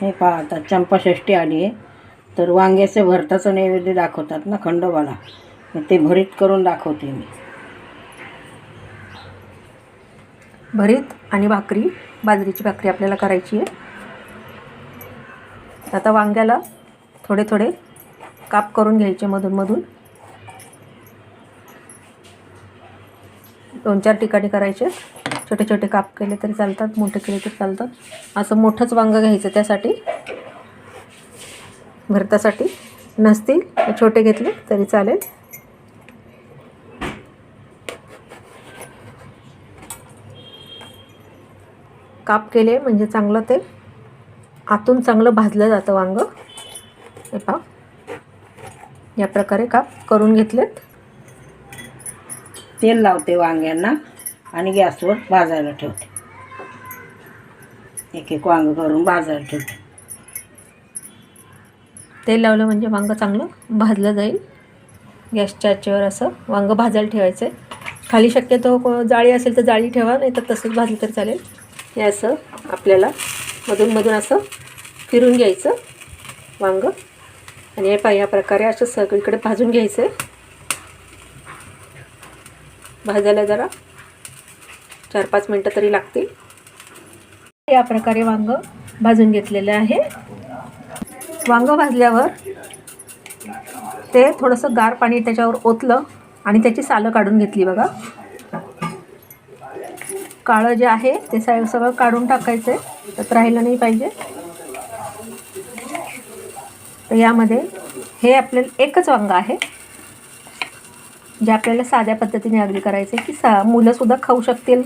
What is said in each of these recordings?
हे पहा आता चंपाषष्टी आली आहे. तर वांग्याचे भरताचं नैवेद्य दाखवतात ना खंडोबाला. ते भरीत करून दाखवते मी. भरीत आणि भाकरी बाजरीची भाकरी आपल्याला करायची आहे. आता वांग्याला थोडे थोडे काप करून घ्यायचे मधून. दोन चार ठिकाणी करायचे. छोटे छोटे काप केले तरी चालतात मोठे केले तरी चालतात. असं मोठंच वांगं घ्यायचं त्यासाठी. भरतासाठी नसतील तर छोटे घेतले तरी चालेल. काप केले म्हणजे चांगलं ते आतून चांगलं भाजलं जातं वांगं. हे पा या प्रकारे काप करून घेतलेत. तेल लावते वांग्यांना. आणि गॅसवर भाजायला ठेवते. एक एक वांग करून भाजायला ठेवते. तेल लावलं म्हणजे वांगं चांगलं भाजलं जाईल. गॅसच्या आचेवर असं वांगं भाजायला ठेवायचं आहे. खाली शक्यतो जाळी असेल तर जाळी ठेवा नाही तर तसंच भाजलं तर चालेल. हे असं आपल्याला मधून असं फिरून घ्यायचं वांगं. आणि हे पा या प्रकारे असं सगळीकडे भाजून घ्यायचं आहे भाजायला जरा चार पाच मिनटं तरी लागतील. या प्रकारे वांग भाजून घेतलेलं आहे. वांग भाजल्यावर ते थोडंसं गार पाणी त्याच्यावर ओतलं आणि त्याची सालं काढून घेतली बघा. काळं जे आहे ते सा सगळं काढून टाकायचं आहे त्यात राहिलं नाही पाहिजे. तर यामध्ये हे आपल्याला एकच वांग आहे. जे आपल्याला साध्या पद्धतीने अगदी करायचं आहे की सा मुलंसुद्धा खाऊ शकतील.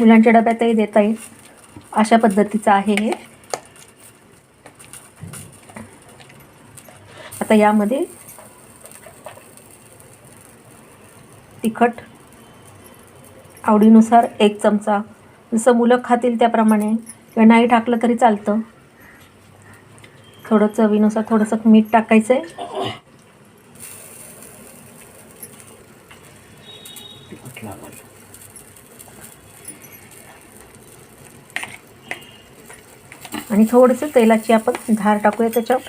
मुलांच्या डब्यातही देता येईल. अशा पद्धतीचं आहे हे. आता यामध्ये तिखट आवडीनुसार एक चमचा. जसं मुलं खातील त्याप्रमाणे. किंवा नाही टाकलं तरी चालतं. थोडं चवीनुसार थोडंसं मीठ टाकायचं आहे आणि थोडंसं तेलाची आपण धार टाकूया त्याच्यावर.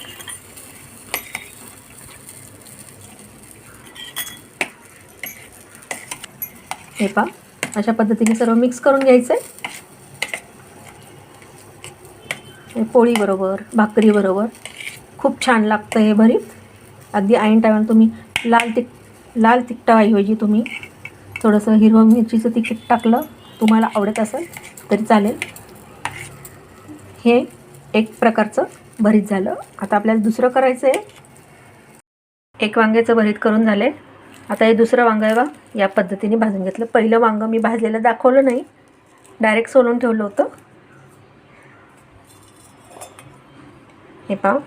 हे पा अशा पद्धतीने सर्व मिक्स करून घ्यायचं आहे पोळीबरोबर भाकरीबरोबर खूप छान लागतं हे भरीत. अगदी ऐन टायमाला तुम्ही लाल तिक लाल तिखटाऐवजी तुम्ही थोडंसं हिरवं मिरचीचं तिखट टाकलं तुम्हाला आवडत असेल तरी चालेल. हे एक प्रकारचं भरीत झालं. आता आपल्याला दुसरं करायचं आहे एक वांग्याचं भरीत करून झाले आता हे दुसरं वांगं आहे बा या पद्धतीने भाजून घेतलं. पहिलं वांगं मी भाजलेलं दाखवलं नाही. डायरेक्ट सोलून ठेवलं होतं. हे पाव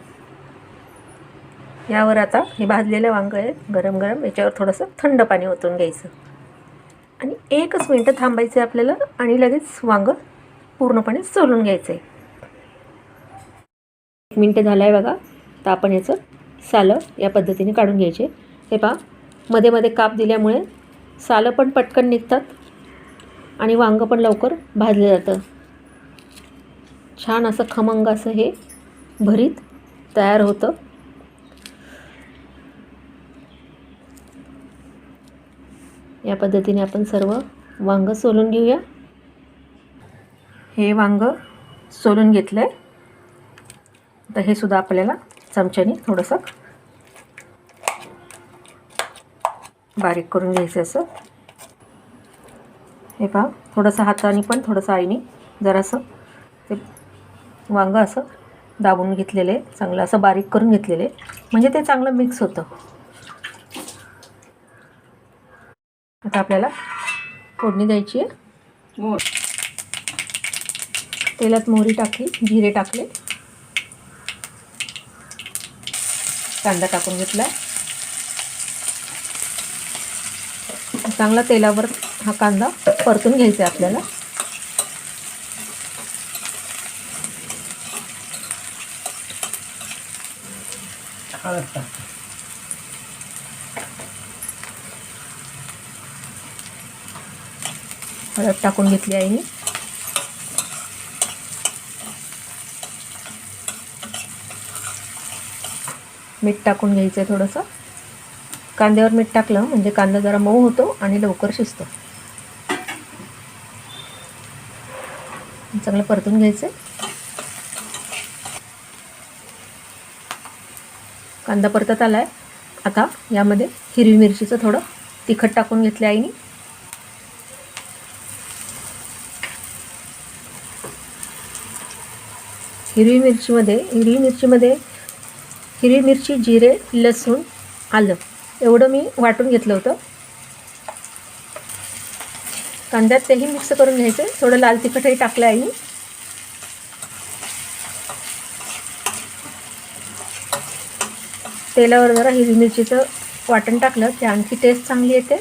यावर आता हे भाजलेलं वांगं आहे गरम गरम. याच्यावर थोडंसं थंड पाणी ओतून घ्यायचं. आणि एकच मिनटं थांबायचं आहे आपल्याला आणि लगेच वांगं पूर्णपणे सोलून घ्यायचं आहे मिनटं झालं आहे बघा. तर आपण याचं सालं या पद्धतीने काढून घ्यायचे. हे पहा मध्ये मध्ये काप दिल्यामुळे सालं पण पटकन निघतात आणि वांगं पण लवकर भाजलं जातं. छान असं खमंग असं हे भरीत तयार होतं. या पद्धतीने आपण सर्व वांगं सोलून घेऊया. हे वांगं सोलून घेतलं आहे तर हे सुद्धा आपल्याला चमच्याने थोडंसं बारीक करून घ्यायचं असं. हे पहा थोडंसं हाताने पण थोडंसं आईने जरासं ते वांगं असं दाबून घेतलेलं आहे चांगलं असं बारीक करून घेतलेलं. म्हणजे ते चांगलं मिक्स होतं. आता आपल्याला फोडणी द्यायची आहे. तेलात मोहरी टाकली जिरे टाकले. कांदा टाकून घेतला चांगला तेलावर हा कांदा परतून घ्यायचा आहे आपल्याला. हळद टाकते हळद टाकून घेतली आईने मीठ टाकून घ्यायचं आहे थोडंसं. कांद्यावर मीठ टाकलं म्हणजे कांदा जरा मऊ होतो आणि लवकर शिजतो. चांगलं परतून घ्यायचं कांदा परतत आला आहे आता यामध्ये हिरवी मिरचीचं थोडं तिखट टाकून घेतलं आईने. हिरवी मिरचीमध्ये हिरवी मिरचीमध्ये हिरवी मिरची जिरे लसूण आलं. एवढं मी वाटून घेतलं होतं. कांद्यात तेही मिक्स करून घ्यायचं. थोडं लाल तिखटही टाकलं आहे मी. तेलावर जरा हिरवी मिरचीचं वाटण टाकलं की आणखी टेस्ट चांगली येते.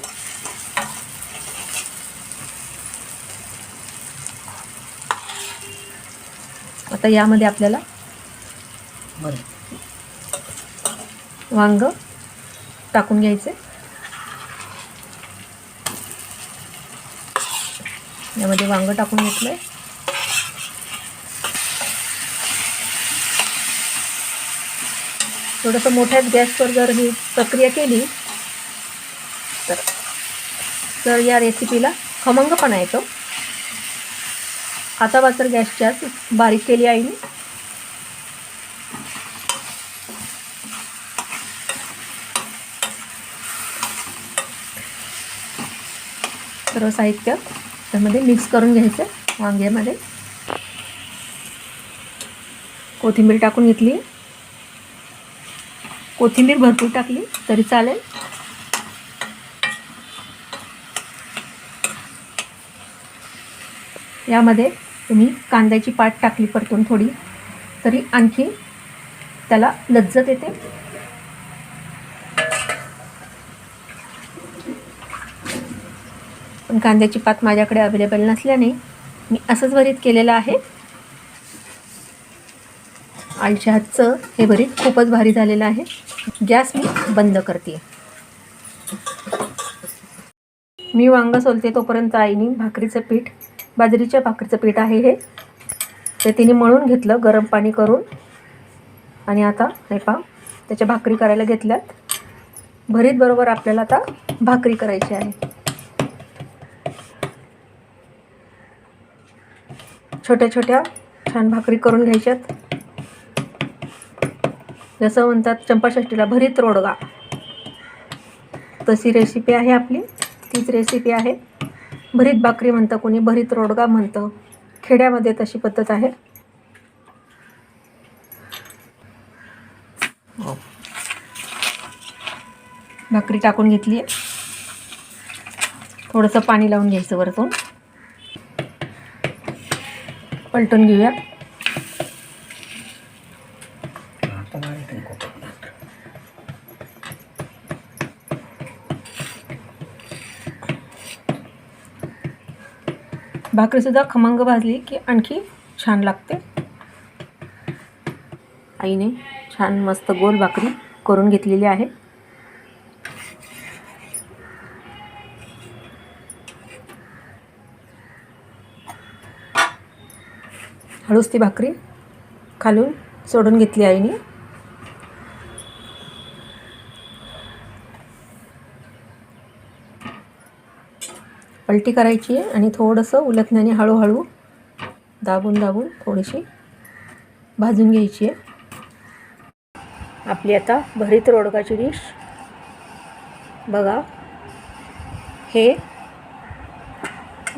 आता यामध्ये आपल्याला बरं. वांग टाकून घ्यायचे. यामध्ये वांग टाकून घेतलंय. थोडंसं मोठ्याच गॅसवर जर ही प्रक्रिया केली तर तर या रेसिपीला खमंगपणा येतो. आता मात्र गॅसची बारीक केली आईने. सर्व साहित्य त्यामध्ये मिक्स करून घ्यायचं वांग्यामध्ये. कोथिंबीर टाकून घेतली. कोथिंबीर भरपूर टाकली तरी चालेल. यामध्ये तुम्ही कांद्याची पाट टाकली परतून थोडी तरी आणखी त्याला लज्जत येते. पण कांद्याची पात माझ्याकडे अवेलेबल नसल्याने मी असंच भरीत केलेलं आहे. आईच्या हातचं हे भरीत खूपच भारी झालेलं आहे. गॅस मी बंद करते. मी वांग सोलते तोपर्यंत आईने भाकरीचं पीठ बाजरीच्या भाकरीचं पीठ आहे हे. ते तिने मळून घेतलं गरम पाणी करून. आणि आता हे पा त्याच्या भाकरी करायला घेतल्यात. भरीत बरोबर आपल्याला आता भाकरी करायची आहे. छोट्या छोट्या छान भाकरी करून घ्यायच्यात. जसं म्हणतात चंपाषष्टीला भरीत रोडगा. तशी रेसिपी आहे आपली. तीच रेसिपी आहे. भरीत भाकरी म्हणतं कोणी भरीत रोडगा म्हणतं. खेड्यामध्ये तशी पद्धत आहे. भाकरी टाकून घेतली आहे थोडंसं पाणी लावून घ्यायचं वरतून. पलटून घेऊया. भाकरीसुद्धा खमंग भाजली की आणखी छान लागते. आईने छान मस्त गोल भाकरी करून घेतलेली आहे. हळूच ती भाकरी खालून सोडून घेतली आईने. पलटी करायची आहे आणि थोडंसं उलटण्याने हळूहळू दाबून दाबून थोडीशी भाजून घ्यायची आहे. आपली आता भरीत रोडगाची डिश. बघा हे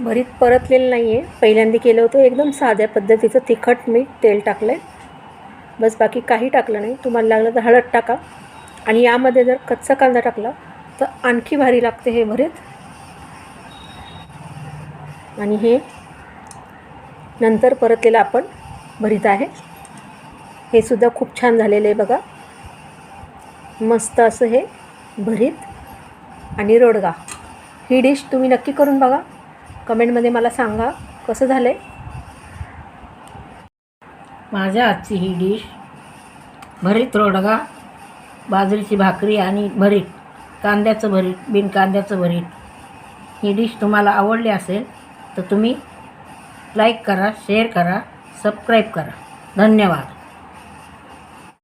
भरीत परतलेलं नाही आहे पहिल्यांदा केलं होतं एकदम साध्या पद्धतीचं तिखट मीठ तेल टाकलं आहे बस बाकी काही टाकलं नाही. तुम्हाला लागलं तर हळद टाका. आणि यामध्ये जर कच्चा कांदा टाकला तर आणखी भारी लागते हे भरीत. आणि हे नंतर परतलेलं आपण भरीत आहे. हे सुद्धा खूप छान झालेलं आहे बघा. मस्त असं हे भरीत आणि रोडगा. ही डिश तुम्ही नक्की करून बघा. कमेंटमध्ये मला सांगा कसं झालं आहे माझ्या आजची ही डिश भरीत रोडगा बाजरीची भाकरी आणि भरीत कांद्याचं भरीत बिन कांद्याचं भरीत. ही डिश तुम्हाला आवडली असेल तर तुम्ही लाईक करा शेअर करा सबस्क्राईब करा. धन्यवाद.